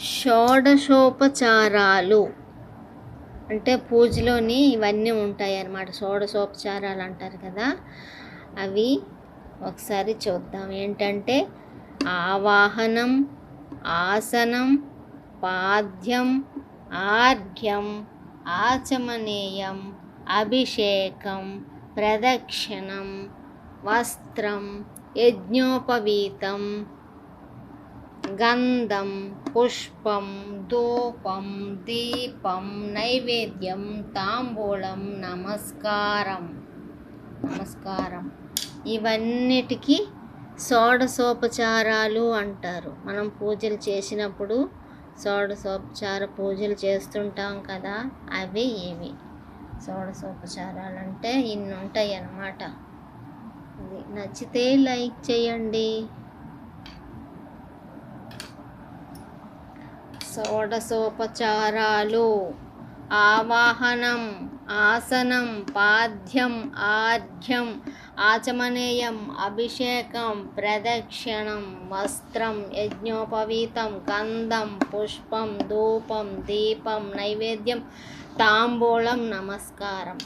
షోడశోపచారాలు. అంటే పూజలోని ఇవన్నీ ఉంటాయి అన్నమాట షోడశోపచారాలు అంటారు కదా. అవి ఒకసారి చూద్దాం. ఏంటంటే ఆవాహనం ఆసనం పాద్యం ఆర్ఘ్యం ఆచమనీయం అభిషేకం ప్రదక్షిణం వస్త్రం యజ్ఞోపవీతం గంధం పుష్పం ధూపం దీపం నైవేద్యం తాంబూలం నమస్కారం. నమస్కారం. ఇవన్నిటికీ షోడశోపచారాలు అంటారు. మనం పూజలు చేసినప్పుడు షోడశోపచార పూజలు చేస్తుంటాం కదా అవి ఇవి షోడశోపచారాలు అంటే ఇన్ని ఉంటాయి అన్నమాట నచ్చితే లైక్ చేయండి. షోడశోపచారాలు ఆవాహనం ఆసనం పాద్యం ఆర్ఘ్యం ఆచమనేయం అభిషేకం ప్రదక్షిణం వస్త్రం యజ్ఞోపవీతం కందం పుష్పం ధూపం దీపం నైవేద్యం తాంబూలం నమస్కారం.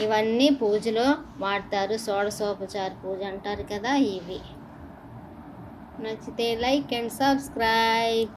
ఇవన్నీ పూజలో వాడతారు. షోడశోపచార పూజ అంటారు కదా ఇవి. నచ్చితే లైక్ అండ్ సబ్స్క్రైబ్.